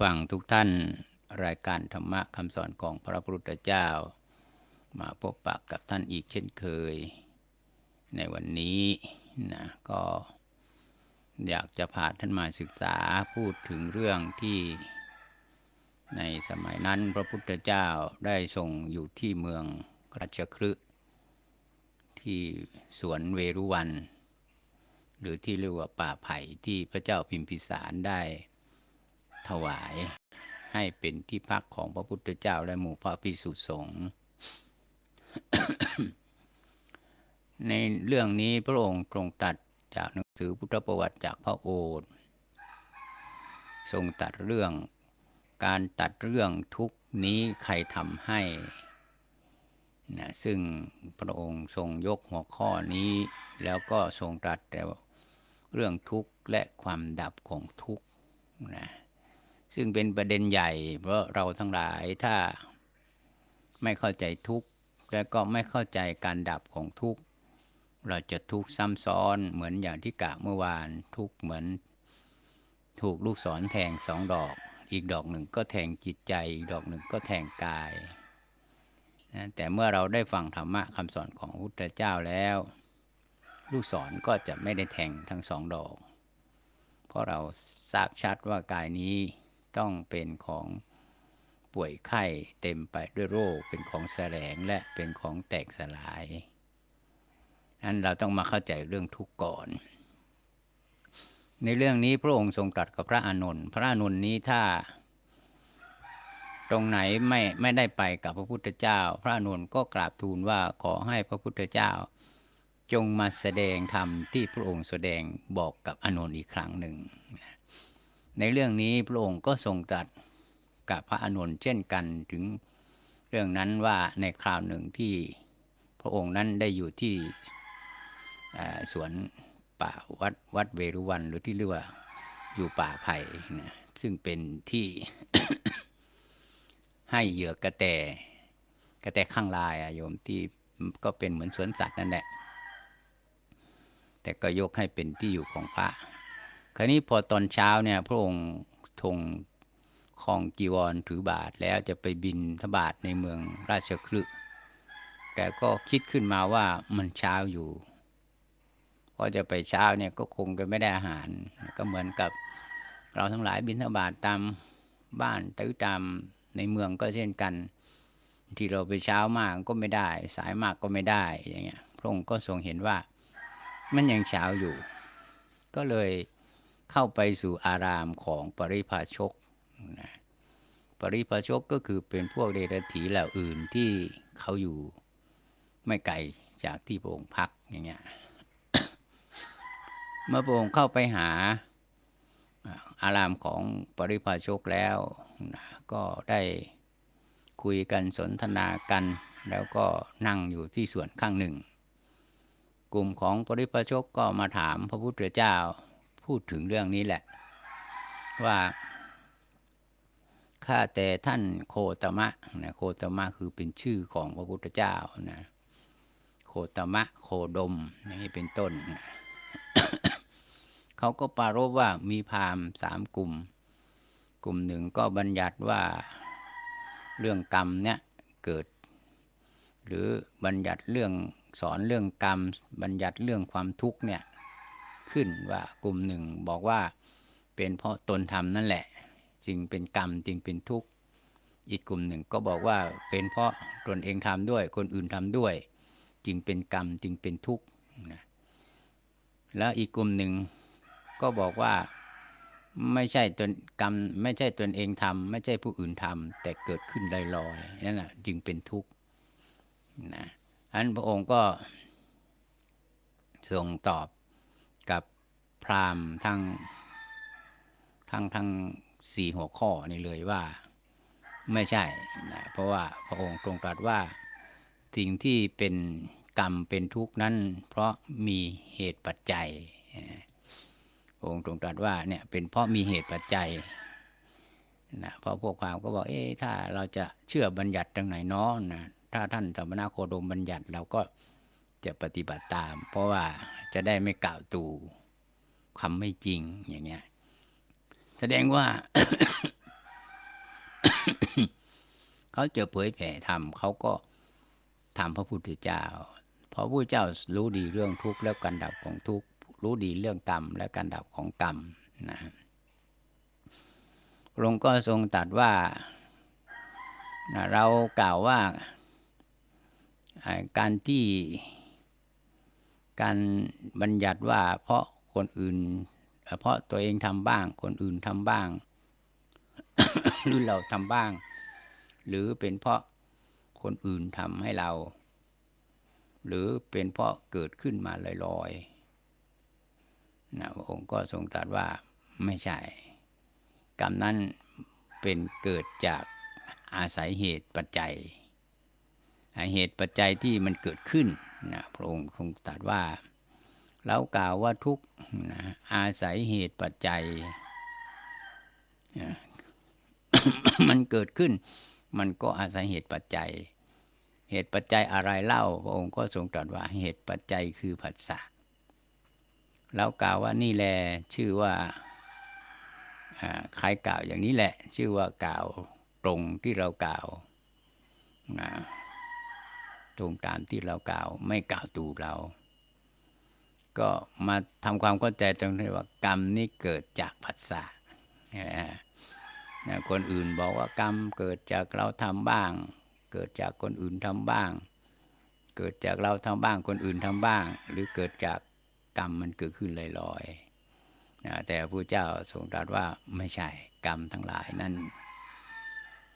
ฟังทุกท่านรายการธรรมะคำสอนของพระพุทธเจ้า มาพบปะกับท่านอีกเช่นเคย ในวันนี้นะก็อยากจะพาท่านมาศึกษาพูดถึงเรื่องที่ ในสมัยนั้นพระพุทธเจ้าได้ทรงอยู่ที่เมืองราชคฤห์ที่สวนเวรุวัน หรือที่เรียกว่าป่าไผ่ที่พระเจ้าพิมพิสารได้ ถวาย ให้เป็นที่พักของพระพุทธเจ้าและหมู่พระภิกษุสงฆ์ในเรื่องนี้พระองค์ทรงตัดจากหนังสือพุทธประวัติจากพระโอษฐ์ทรงตัดเรื่องการตัดเรื่องทุกนี้ใครทำให้นะซึ่งพระองค์ทรงยกหัวข้อนี้ แล้วก็ทรงตรัสแต่เรื่องทุกข์และความดับของทุกข์นะ ซึ่งเป็นประเด็นใหญ่ เพราะเราทั้งหลายถ้าไม่เข้าใจทุกข์และก็ไม่เข้าใจการดับของทุกข์เราจะทุกข์ซ้ำซ้อนเหมือนอย่างที่กะเมื่อวานทุกข์เหมือน ถูกลูกศรแทงสองดอก อีกดอกหนึ่งก็แทงจิตใจ อีกดอกหนึ่งก็แทงกายนะแต่เมื่อเราได้ฟังธรรมะคำสอนของพระพุทธเจ้าแล้ว ลูกศรก็จะไม่ได้แทงทั้งสองดอก เพราะเราทราบชัดว่ากายนี้ ต้องเป็นของป่วยไข้เต็มไปด้วยโรค เป็นของแสลงและเป็นของแตกสลายนั้นเราต้องมาเข้าใจเรื่องทุกข์ก่อน ในเรื่องนี้พระองค์ทรงตรัสกับพระอานนท์พระอานนท์นี้ถ้า ตรงไหนไม่ไม่ได้ไปกับพระพุทธเจ้า พระอานนท์ก็กราบทูลว่าขอให้พระพุทธเจ้า จงมาแสดงธรรมที่พระองค์แสดงบอกกับอานนท์อีกครั้งหนึ่ง ในเรื่องนี้พระองค์ก็ทรงตรัสกับพระอานนเช่นกันถึงเรื่องนั้นว่าในคราวหนึ่งที่พระองค์นั้นได้อยู่ที่สวนป่าวัดวัดเวรุวัน หรือที่เรียกว่าอยู่ป่าไผ่นะซึ่งเป็นที่ให้เหยื่อกระแตกระแตข้างลายอะโยมที่ก็เป็นเหมือนสวนสัตว์นั่นแหละแต่ก็ยกให้เป็นที่อยู่ของพระ คราวนี้พอตอนเช้าเนี่ย พระองค์ทงคองจีวรถือบาทแล้วจะไปบินทบาทในเมืองราชคลึแต่ก็คิดขึ้นมาว่ามันเช้าอยู่พอจะไปเช้าเนี่ยก็คงจะไม่ได้อาหาร ก็เหมือนกับเราทั้งหลายบินทบาทตามบ้านตื้อตามในเมืองก็เช่นกัน ที่เราไปเช้ามากก็ไม่ได้ สายมากก็ไม่ได้อย่างเงี้ยพระองค์ก็ทรงเห็นว่ามันยังเช้าอยู่ ก็เลย เข้าไปสู่อารามของปริพาชกนะปริพาชกก็คือเป็นพวกเดรัจฉีเหล่าอื่นที่เขาอยู่ไม่ไกลจากที่พระองค์พักอย่างเงี้ยเมื่อพระองค์เข้าไปหาอารามของปริพาชกแล้วนะก็ได้คุยกันสนทนากัน แล้วก็นั่งอยู่ที่ส่วนข้างหนึ่ง กลุ่มของปริพาชกก็มาถามพระพุทธเจ้า พูดถึงเรื่องนี้แหละ ว่าข้าแต่ท่านโคตมะนะโคตมะคือเป็นชื่อของพระพุทธเจ้านะโคตมะโคดมนี้เป็นต้นนะเขาก็ปรารบว่ามีพามสามกลุ่ม กลุ่มหนึ่งก็บัญญัติว่าเรื่องกรรมเนี่ยเกิด หรือบัญญัติเรื่องสอนเรื่องกรรม บัญญัติเรื่องความทุกข์เนี่ย ขึ้นว่ากลุ่มหนึ่งบอกว่าเป็นเพราะตนทำนั่นแหละ จึงเป็นกรรมจึงเป็นทุกข์ อีกกลุ่มหนึ่งก็บอกว่าเป็นเพราะตนเองทำด้วย คนอื่นทำด้วย จึงเป็นกรรมจึงเป็นทุกข์นะแล้วอีกกลุ่มหนึ่งก็บอกว่าไม่ใช่ตนกรรมไม่ใช่ตนเองทำไม่ใช่ผู้อื่นทำแต่เกิดขึ้นลอยๆนั่นแหะจึงเป็นทุกข์นะอันพระองค์ก็ทรงตอบ กับพราหมณ์ทั้งทั้งทั้งสี่หัวข้อนี่เลยว่าไม่ใช่นะเพราะว่าพระองค์ทรงตรัสว่าสิ่งที่เป็นกรรมเป็นทุกข์นั้น เพราะมีเหตุปัจจัยองค์ทรงตรัสว่าเนี่ยเป็นเพราะมีเหตุปัจจัยนะเพราะพวกความก็บอกเอ๊ะถ้าเราจะเชื่อบัญญัติตรงไหนน้อนะถ้าท่านสมมนาโคดมบัญญัติเราก็ จะปฏิบัติตาม เพราะว่าจะได้ไม่กล่าวตูคำไม่จริงอย่างเงี้ย แสดงว่า เขาจะเผยแผ่ธรรมเขาก็ทำพระพุทธเจ้า เพราะพระพุทธเจ้ารู้ดีเรื่องทุกข์แล้วการดับของทุกข์รู้ดีเรื่องกรรมและการดับของกรรมนะพระองค์ก็ทรงตรัสว่าเรากล่าวว่าการที่ การบัญญัติว่าเพราะคนอื่น เพราะตัวเองทำบ้าง คนอื่นทำบ้าง หรือเราทำบ้าง หรือเป็นเพราะคนอื่นทำให้เรา หรือเป็นเพราะเกิดขึ้นมาลอยๆนะพระองค์ก็ทรงตรัสว่าไม่ใช่ กรรมนั้นเป็นเกิดจากอาศัยเหตุปัจจัย เหตุปัจจัยที่มันเกิดขึ้น นะพระองค์ทรงตรัสว่า เรากล่าวว่าทุกนะอาศัยเหตุปัจจัยมันเกิดขึ้น มันก็อาศัยเหตุปัจจัย เหตุปัจจัยอะไรเล่า พระองค์ก็ทรงตรัสว่าเหตุปัจจัยคือผัสสะแล้วกล่าวว่านี่แหละชื่อว่าอ่าใครกล่าวอย่างนี้แหละ ชื่อว่ากล่าวตรงที่เรากล่าวนะ ตรงตามที่เรากล่าว ไม่กล่าวตูเรา ก็มาทำความเข้าใจตรงที่ว่ากรรมนี่เกิดจากผัสสะใช่ไหมฮะนะคนอื่นบอกว่ากรรมเกิดจากเราทำบ้าง เกิดจากคนอื่นทำบ้าง เกิดจากเราทำบ้าง คนอื่นทำบ้าง หรือเกิดจากกรรมมันเกิดขึ้นลอยๆนะแต่พระเจ้าทรงตรัสว่าไม่ใช่กรรมทั้งหลายนั่น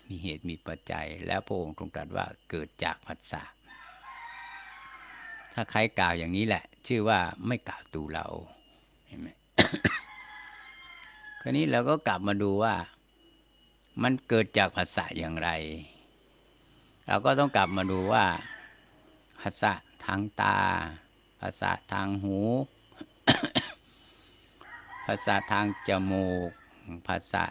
มีเหตุมีปัจจัย แล้วพระองค์ทรงตรัสว่าเกิดจากผัสสะ ถ้าใครกล่าวอย่างนี้แหละ ชื่อว่าไม่กล่าวตูเราเห็นไหมคราวนี้เราก็กลับมาดูว่า มันเกิดจากภาษาอย่างไร เราก็ต้องกลับมาดูว่าภาษาทางตา ภาษาทางหู ภาษาทางจมูก ภาษา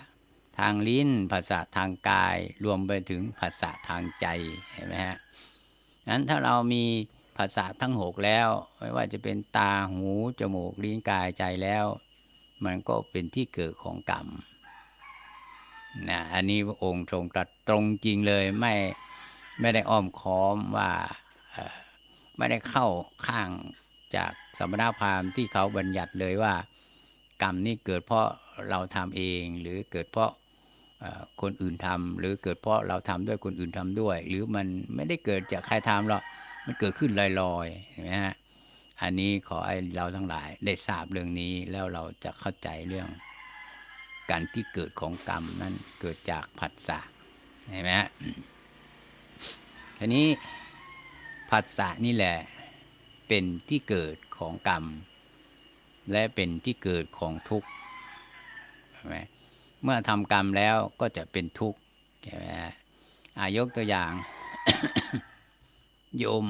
ทางลิ้น ภาษาทางกาย รวมไปถึงภาษาทางใจ เห็นไหมฮะนั้นถ้าเรามี ภาษาทั้งหกแล้ว ไม่ว่าจะเป็นตาหู จมูกลิ้นกายใจแล้ว มันก็เป็นที่เกิดของกรรมนะอันนี้องค์ทรงตรัสตรงจริงเลยไม่ไม่ได้อ้อมค้อมว่าไม่ได้เข้าข้างจากสมณพราหมณ์ที่เขาบัญญัติเลยว่า กรรมนี่เกิดเพราะเราทำเองหรือเกิดเพราะคนอื่นทำหรือเกิดเพราะเราทำด้วยคนอื่นทำด้วย หรือมันไม่ได้เกิดจากใครทำหรอก มันเกิดขึ้นลอยๆเห็นไหมฮะอันนี้ขอให้เราทั้งหลายได้ทราบเรื่องนี้แล้วเราจะเข้าใจเรื่อง การที่เกิดของกรรมนั้นเกิดจากผัสสะเห็นไหมฮะทีนี้ผัสสะนี่แหละเป็นที่เกิดของกรรม และเป็นที่เกิดของทุกข์เห็นไหมเมื่อทำกรรมแล้วก็จะเป็นทุกข์เห็นไหมฮะอายกตัวอย่าง โยม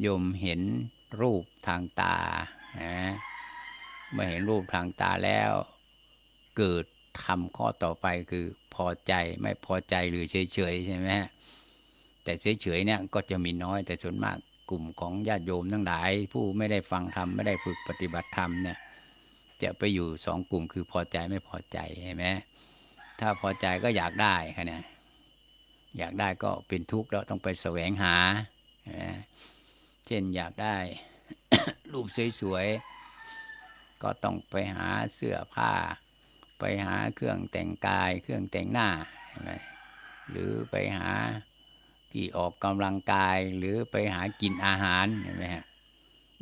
โยมเห็นรูปทางตานะเมื่อเห็นรูปทางตาแล้ว เกิดทำข้อต่อไปคือพอใจไม่พอใจหรือเฉยๆใช่ไหมฮะแต่เฉยๆเนี่ยก็จะมีน้อยแต่ส่วนมากกลุ่มของญาติโยมทั้งหลาย ผู้ไม่ได้ฟังธรรมไม่ได้ฝึกปฏิบัติธรรมเนี่ยจะไปอยู่สองกลุ่มคือพอใจไม่พอใจใช่ไหมถ้าพอใจก็อยากได้ค่ะเนี่ย อยากได้ก็เป็นทุกข์แล้วต้องไปแสวงหา เช่นอยากได้รูปสวยๆ ก็ต้องไปหาเสื้อผ้า ไปหาเครื่องแต่งกาย เครื่องแต่งหน้าหมหรือไปหาที่ออกกำลังกาย หรือไปหากินอาหารเห็นไหมฮะ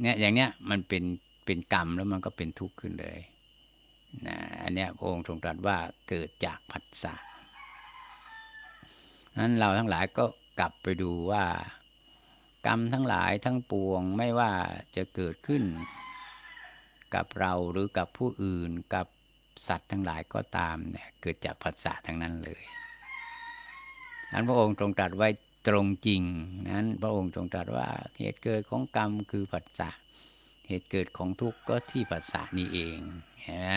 เนี่ยอย่างเนี้ยมันเป็นเป็นกรรมแล้วมันก็เป็นทุกข์ขึ้นเลยนะอันเนี้ยพระองค์ทรงตรัสว่าเกิดจากผัสสะ นั้นเราทั้งหลายก็กลับไปดูว่า กรรมทั้งหลายทั้งปวงไม่ว่าจะเกิดขึ้น กับเราหรือกับผู้อื่นกับสัตว์ทั้งหลายก็ตามเนี่ยเกิดจากผัสสะทั้งนั้นเลยอันพระองค์ทรงตรัสไว้ตรงจริงนั้นพระองค์ทรงตรัสว่าเหตุเกิดของกรรมคือผัสสะเหตุเกิดของทุกข์ก็ที่ผัสสะนี่เองเห็นไหม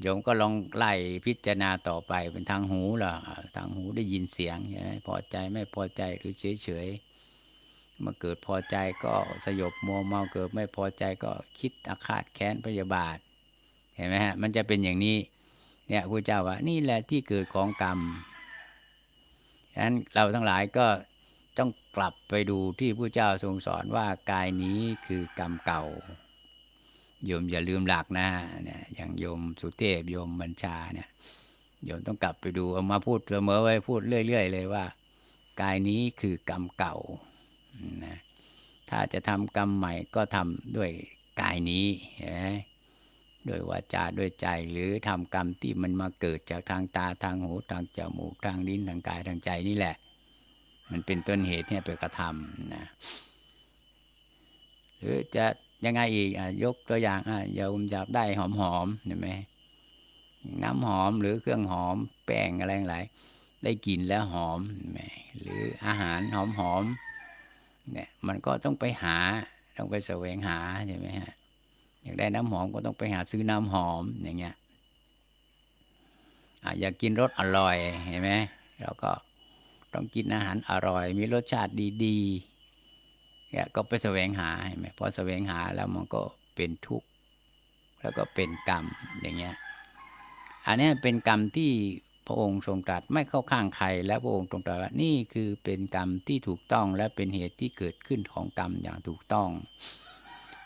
โยมก็ลองไล่พิจารณาต่อไปเป็นทางหูล่ะทางหูได้ยินเสียงใช่ไหมพอใจไม่พอใจหรือเฉยเฉยเมื่อเกิดพอใจก็สยบมัวเมาเกิดไม่พอใจก็คิดอาฆาตแค้นพยาบาทเห็นไหมฮะมันจะเป็นอย่างนี้เนี่ยพระเจ้าว่านี่แหละที่เกิดของกรรมฉะนั้นเราทั้งหลายก็ต้องกลับไปดูที่พระเจ้าทรงสอนว่ากายนี้คือกรรมเก่า โยมอย่าลืมหลักนะเนี่ยอย่างโยมสุเทพโยมบัญชาเนี่ยโยมต้องกลับไปดูเอามาพูดเสมอไว้พูดเรื่อย ๆ เลยว่า กายนี้คือกรรมเก่านะถ้าจะทำกรรมใหม่ก็ทำด้วยกายนี้เห็นไหมด้วยวาจาด้วยใจหรือทำกรรมที่มันมาเกิดจากทางตาทางหูทางจมูกทางลิ้นทางกายทางใจนี่แหละ มันเป็นต้นเหตุเนี่ยไปกระทำนะหรือจะ ยังไงอีกอะยกตัวอย่างอะโยมอยากได้หอมๆเห็นไหมน้ำหอมหรือเครื่องหอมแป้งอะไรหลายได้กลิ่นแล้วหอมเห็นไหมหรืออาหารหอมๆเนี่ยมันก็ต้องไปหาต้องไปแสวงหาใช่ไหมฮะอยากได้น้ำหอมก็ต้องไปหาซื้อน้ำหอมอย่างเงี้ยอะอยากกินรสอร่อยเห็นไหมเราก็ต้องกินอาหารอร่อย มีรสชาติดี ๆ เนี่ยก็ไปแสวงหาเห็นไหมพอแสวงหาแล้วมันก็เป็นทุกข์ แล้วก็เป็นกรรมอย่างเงี้ย อันนี้เป็นกรรมที่พระองค์ทรงตรัสไม่เข้าข้างใคร และพระองค์ทรงตรัสว่านี่คือเป็นกรรมที่ถูกต้องและเป็นเหตุที่เกิดขึ้นของกรรมอย่างถูกต้อง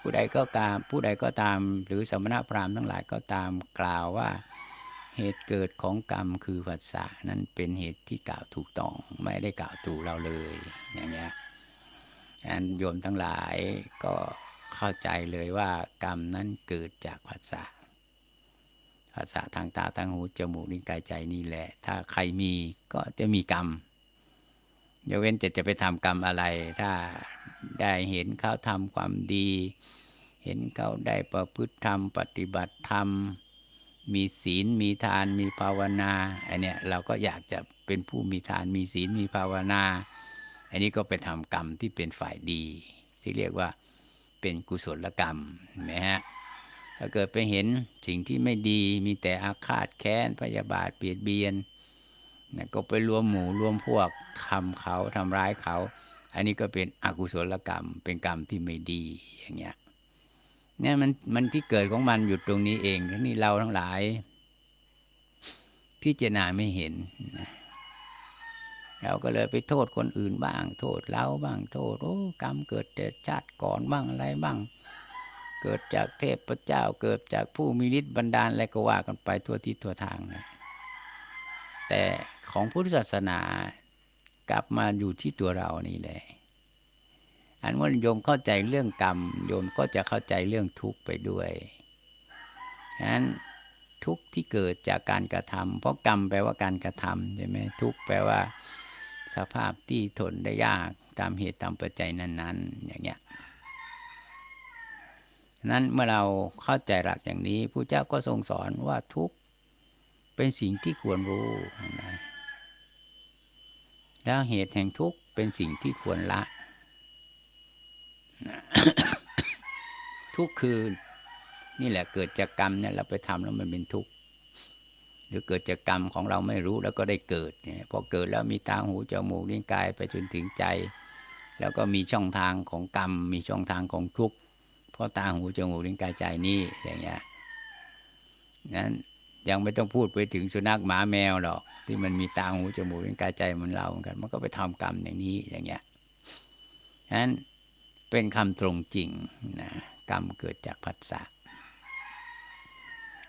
ผู้ใดก็ตามผู้ใดก็ตามหรือสมณพราหมณ์ทั้งหลายก็ตามกล่าวว่าเหตุเกิดของกรรมคือผัสสะนั้นเป็นเหตุที่กล่าวถูกต้อง ไม่ได้กล่าวถูกเราเลยอย่างเงี้ย อันโยมทั้งหลายก็เข้าใจเลยว่ากรรมนั้นเกิดจากผัสสะภาษาทางตาทางหูจมูกลิ้นกายใจนี่แหละ ถ้าใครมีก็จะมีกรรมอย่าเว้นจะจะไปทำกรรมอะไร ถ้าได้เห็นเขาทำความดี เห็นเขาได้ประพฤติธรรม ปฏิบัติธรรม มีศีลมีทานมีภาวนาอันเนี้ยเราก็อยากจะเป็นผู้มีทานมีศีลมีภาวนา อันนี้ก็ไปทำกรรมที่เป็นฝ่ายดี ที่เรียกว่าเป็นกุศลกรรมเห็นไหมฮะถ้าเกิดไปเห็นสิ่งที่ไม่ดีมีแต่อาฆาตแค้นพยาบาทเบียดเบียนนะก็ไปรวมหมู่รวมพวกทำเขาทำร้ายเขา อันนี้ก็เป็นอกุศลกรรม เป็นกรรมที่ไม่ดีอย่างเงี้ยเนี่ยมันมันที่เกิดของมันอยู่ตรงนี้เองทีนี้เราทั้งหลาย พิจารณาไม่เห็นนะ เราก็เลยไปโทษคนอื่นบ้าง โทษเราบ้างโทษโอ้กรรมเกิดแต่ชาติก่อนบ้างอะไรบ้าง เกิดจากเทพเจ้าเกิดจากผู้มีฤทธิ์บันดาลอะไรก็ว่ากันไปทั่วทิศทั่วทางนะแต่ของพุทธศาสนากลับมาอยู่ที่ตัวเรานี่แหละอันว่าโยมเข้าใจเรื่องกรรมโยมก็จะเข้าใจเรื่องทุกข์ไปด้วยฉะนั้นทุกข์ที่เกิดจากการกระทำเพราะกรรมแปลว่าการกระทำใช่ไหมทุกข์แปลว่า สภาพที่ทนได้ยากตามเหตุตามปัจจัยนั้น ๆ อย่างเงี้ยนั้นเมื่อเราเข้าใจหลักอย่างนี้ผู้เจ้าก็ทรงสอนว่าทุกข์เป็นสิ่งที่ควรรู้นะแล้วเหตุแห่งทุกข์เป็นสิ่งที่ควรละ ทุกข์คือนี่แหละเกิดจากกรรมเนี่ยเราไปทำแล้วมันเป็นทุกข์ รือเกิดจากกรรมของเราไม่รู้แล้วก็ได้เกิดเนี่ยพอเกิดแล้วมีตาหูจมูกลิ้นกายไปจนถึงใจ แล้วก็มีช่องทางของกรรม มีช่องทางของทุกข์เพราะตาหูจมูกลิ้นกายใจนี่อย่างเงี้ยนั้นยังไม่ต้องพูดไปถึงสุนัขหมาแมวหรอก ที่มันมีตาหูจมูกลิ้นกายใจเหมือนเราเหมือนกัน มันก็ไปทำกรรมอย่างนี้อย่างเงี้ยนั้นเป็นคำตรงจริงนะกรรมเกิดจากผัสสะ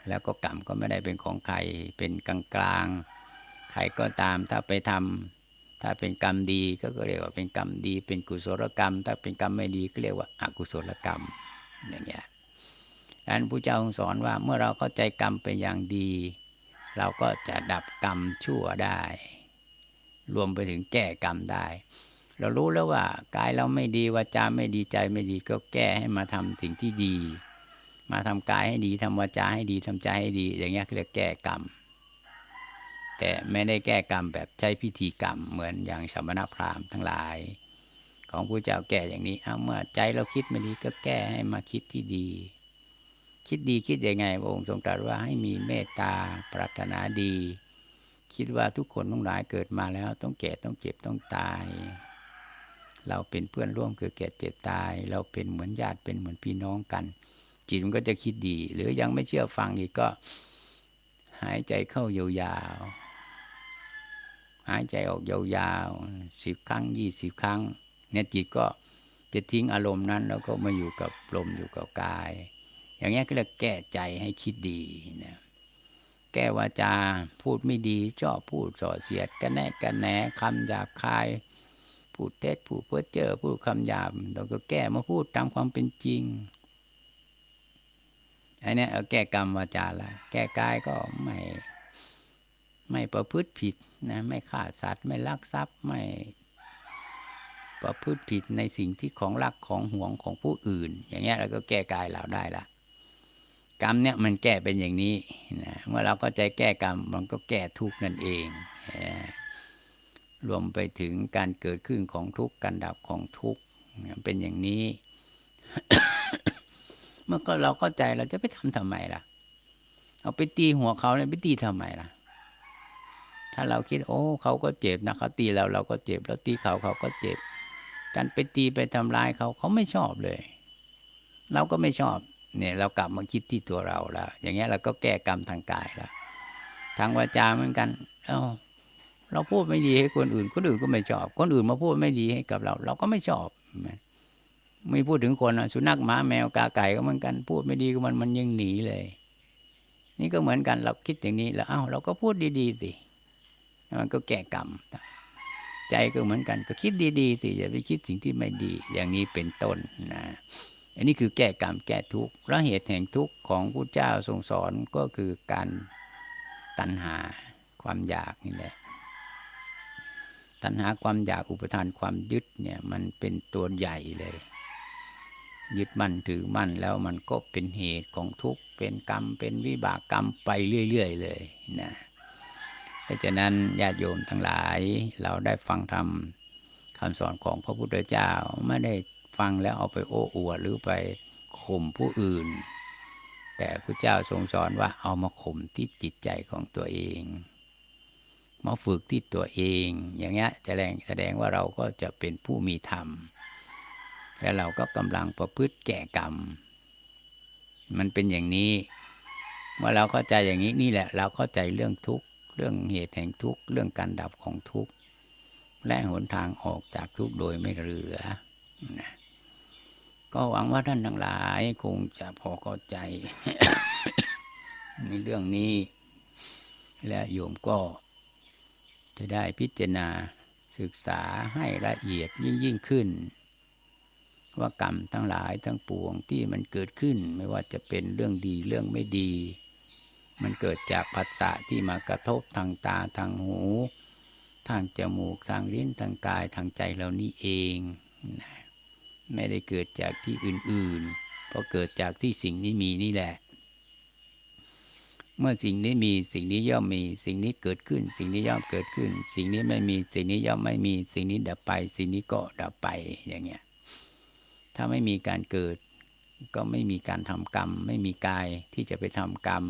แล้วก็กรรมก็ไม่ได้เป็นของใครเป็นกลางกลางใครก็ตามถ้าไปทำถ้าเป็นกรรมดีก็เรียกว่าเป็นกรรมดี เป็นกุศลกรรม ถ้าเป็นกรรมไม่ดีก็เรียกว่าอกุศลกรรมอย่างเงี้ยดังนั้นพระเจ้าทรงสอนว่าเมื่อเราเข้าใจกรรมเป็นอย่างดี เราก็จะดับกรรมชั่วได้ รวมไปถึงแก้กรรมได้ เรารู้แล้วว่ากายเราไม่ดีวาจาไม่ดีใจไม่ดีก็แก้ให้มาทำสิ่งที่ดี มาทำกายให้ดีทำวาจาให้ดีทำใจให้ดี อย่างเงี้ยเรียกแก้กรรม แต่ไม่ได้แก้กรรมแบบใช้พิธีกรรม เหมือนอย่างสมณพราหมณ์ทั้งหลาย ของพระเจ้าแก้อย่างนี้เอาเมื่อใจเราคิดไม่ดีก็แก้ให้มาคิดที่ดี คิดดีคิดยังไงพระองค์ทรงตรัสว่าให้มีเมตตาปรารถนาดี คิดว่าทุกคนทั้งหลายเกิดมาแล้ว ต้องแก่ต้องเจ็บต้องตายเราเป็นเพื่อนร่วมเกิดแก่เจ็บตาย เราเป็นเหมือนญาติเป็นเหมือนพี่น้องกัน จิตมันก็จะคิดดี หรือยังไม่เชื่อฟังอีกก็ หายใจเข้ายาวๆหายใจออกยาวๆสิบครั้งยี่สิบครั้ง เนี่ยจิตก็จะทิ้งอารมณ์นั้น แล้วก็มาอยู่กับลมอยู่กับกาย อย่างเงี้ยก็เรียกแก้ใจให้คิดดีนะแก้วาจาพูดไม่ดีชอบพูดส่อเสียดกันแน่กันแหนคำหยาบคาย พูดเท็จพูดเพ้อเจ้อพูดคำหยาบเราก็แก้มาพูดตามความเป็นจริง อันเนี้ยเอาแก้กรรมวาจาละแก้กายก็ไม่ไม่ประพฤติผิดนะไม่ฆ่าสัตว์ไม่ลักทรัพย์ไม่ประพฤติผิดในสิ่งที่ของรักของห่วงของผู้อื่น อย่างเงี้ยเราก็แก้กายเราได้ละกรรมเนี่ยมันแก้เป็นอย่างนี้นะเมื่อเราก็ใจแก้กรรมมันก็แก้ทุกข์นั่นเองรวมไปถึงการเกิดขึ้นของทุกข์การดับของทุกข์เป็นอย่างนี้ เมื่อก็เราเข้าใจเราจะไปทำทำไมล่ะ เอาไปตีหัวเขาเนี่ยไปตีทำไมล่ะ ถ้าเราคิด โอ้เขาก็เจ็บนะเขาตีเราเราก็เจ็บแล้วตีเขาเขาก็เจ็บ การไปตีไปทำร้ายเขาเขาไม่ชอบเลย เราก็ไม่ชอบเนี่ยเรากลับมาคิดที่ตัวเราแล้ว อย่างเงี้ยเราก็แก้กรรมทางกายแล้วทางวาจาเหมือนกัน เอ้าเราพูดไม่ดีให้คนอื่น คนอื่นก็ไม่ชอบ คนอื่นมาพูดไม่ดีให้กับเรา เราก็ไม่ชอบ ไม่พูดถึงคนสุนัขหมาแมวกาไก่ก็เหมือนกัน พูดไม่ดีกับมันมันยังหนีเลย นี่ก็เหมือนกันเราคิดอย่างนี้แล้วเอ้าเราก็พูดดีๆสิมันก็แก้กรรมใจก็เหมือนกัน ก็คิดดีๆสิอย่าไปคิดสิ่งที่ไม่ดี อย่างนี้เป็นต้นนะอันนี้คือแก้กรรมแก้ทุกข์แล้วเหตุแห่งทุกข์ของพระเจ้าทรงสอนก็คือการตัณหาความอยากนี่แหละตัณหาความอยากอุปทานความยึดเนี่ยมันเป็นตัวใหญ่เลย ยึดมั่นถือมั่นแล้วมันก็เป็นเหตุของทุกข์เป็นกรรมเป็นวิบากกรรมไปเรื่อย ๆ เลยนะดังนั้นญาติโยมทั้งหลายเราได้ฟังธรรมคำสอนของพระพุทธเจ้าไม่ได้ฟังแล้วเอาไปโอ้อวดหรือไปข่มผู้อื่น แต่พระเจ้าทรงสอนว่าเอามาข่มที่จิตใจของตัวเองมาฝึกที่ตัวเอง อย่างเงี้ยแสดงแสดงว่าเราก็จะเป็นผู้มีธรรม และเราก็กำลังประพฤติแก่กรรม มันเป็นอย่างนี้ เมื่อเราเข้าใจอย่างนี้นี่แหละ เราเข้าใจเรื่องทุกข์ เรื่องเหตุแห่งทุกข์ เรื่องการดับของทุกข์ และหนทางออกจากทุกข์โดยไม่เหลือนะก็หวังว่าท่านทั้งหลายคงจะพอเข้าใจ ในเรื่องนี้ และโยมก็จะได้พิจารณาศึกษาให้ละเอียดยิ่งยิ่งขึ้น ว่ากรรมทั้งหลายทั้งปวงที่มันเกิดขึ้นไม่ว่าจะเป็นเรื่องดีเรื่องไม่ดี มันเกิดจากผัสสะที่มากระทบทางตาทางหู ทางจมูกทางลิ้นทางกายทางใจเรานี่เองนะไม่ได้เกิดจากที่อื่นๆ เพราะเกิดจากที่สิ่งนี้มีนี่แหละ เมื่อสิ่งนี้มีสิ่งนี้ย่อมมีสิ่งนี้เกิดขึ้น สิ่งนี้ย่อมเกิดขึ้น สิ่งนี้ไม่มีสิ่งนี้ย่อมไม่มีสิ่งนี้ดับไป สิ่งนี้ก็ดับไปอย่างเงี้ย ถ้าไม่มีการเกิด ก็ไม่มีการทำกรรม ไม่มีกายที่จะไปทำกรรม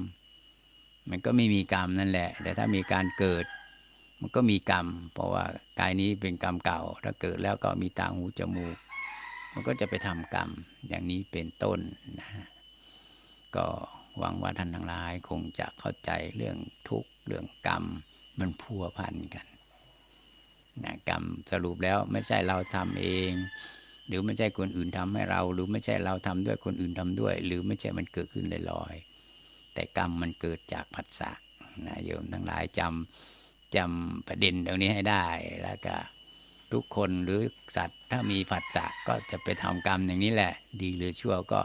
มันก็ไม่มีกรรมนั่นแหละ แต่ถ้ามีการเกิด มันก็มีกรรม เพราะว่ากายนี้เป็นกรรมเก่า ถ้าเกิดแล้วก็มีตาหูจมูก มันก็จะไปทำกรรม อย่างนี้เป็นต้นนะฮะก็หวังว่าท่านทั้งหลายคงจะเข้าใจเรื่องทุกข์เรื่องกรรม มันพัวพันกันนะกรรมสรุปแล้วไม่ใช่เราทำเอง หรือไม่ใช่คนอื่นทำให้เรา หรือไม่ใช่เราทำด้วยคนอื่นทำด้วย หรือไม่ใช่มันเกิดขึ้นลอยๆแต่กรรมมันเกิดจากผัสสะนะโยมทั้งหลายจำจำประเด็นตรงนี้ให้ได้แล้วก็ทุกคนหรือสัตว์ถ้ามีผัสสะก็จะไปทำกรรมอย่างนี้แหละ ดีหรือชั่วก็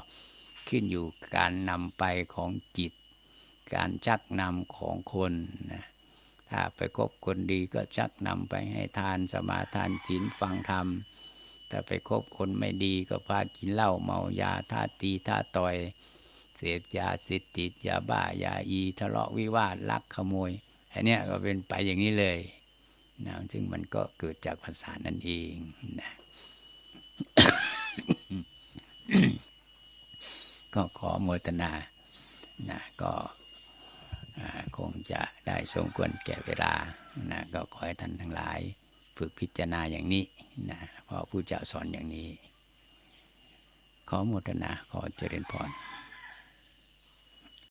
ขึ้นอยู่การนำไปของจิต การชักนำของคนนะถ้าไปคบคนดีก็ชักนำไปให้ทานสมาทานศีลฟังธรรม ถ้าไปคบคนไม่ดีก็พากินเหล้าเมายาท่าตีท่าต่อย เสพยาสิติดยาบ้ายาอีทะเลาะวิวาทลักขโมยอันนี้ก็เป็นไปอย่างนี้เลยนะซึ่งมันก็เกิดจากภาษานั่นเองนะก็ขอโมทนานะก็คงจะได้สมควรแก่เวลานะก็ขอให้ท่านทั้งหลาย ฝึกพิจารณาอย่างนี้นะ เพราะผู้เจ้าสอนอย่างนี้ ขอโมทนาขอเจริญพร